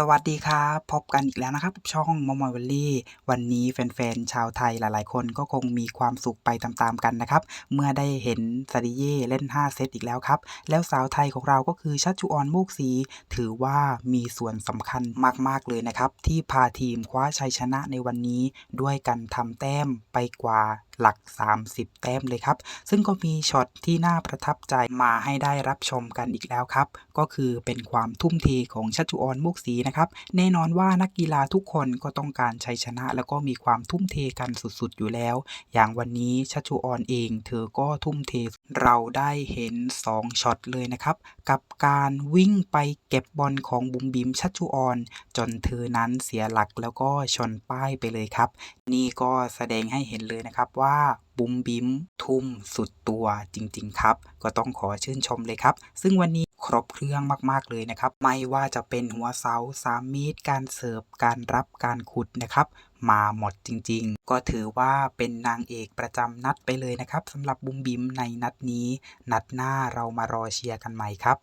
สวัสดีครับ พบกันอีกแล้วนะครับ ช่องมอมอยวัลลี่ วันนี้แฟนๆ ชาวไทยหลายๆ คนก็คงมีความสุขไปตามๆกันนะครับ เมื่อได้เห็นซาดิเย่เล่น 5 เซตอีกแล้วครับ แล้วสาวไทยของเราก็คือชัชจุออนโมกศรีถือว่ามีส่วนสำคัญมากๆเลยนะครับ ที่พาทีมคว้าชัยชนะในวันนี้ด้วยกันทำแต้มไปกว่า หลัก 30 แต้มเลยครับ ซึ่งก็มีช็อตที่น่าประทับใจมาให้ได้รับชมกันอีกแล้วครับ ก็คือเป็นความทุ่มเทของชัชจุออนมุกศรีนะครับ แน่นอนว่านักกีฬาทุกคนก็ต้องการชัยชนะ แล้วก็มีความทุ่มเทกันสุดๆ อยู่แล้ว อย่างวันนี้ชัชจุออนเอง เธอก็ทุ่มเทเราได้เห็น 2ช็อตเลยนะครับ กับการวิ่งไปเก็บบอลของบุมบิมชัชจุออน จนเธอนั้นเสียหลักแล้วก็ชนป้ายไปเลยครับ นี่ก็แสดงให้เห็นเลยนะครับว่าว่าบุ้มบิมทุ่ม สุดตัวจริง ๆ ครับ ก็ต้องขอชื่นชมเลยครับ ซึ่งวันนี้ครบเครื่องมาก ๆ เลยนะครับ ไม่ว่าจะเป็นหัวเสาสามมีดการเสิร์ฟ การรับการขุดนะครับ มาหมดจริง ๆ ก็ถือว่าเป็นนางเอกประจำนัดไปเลยนะครับสำหรับบุ้มบิมในนัดนี้ นัดหน้าเรามารอเชียร์กันใหม่ครับ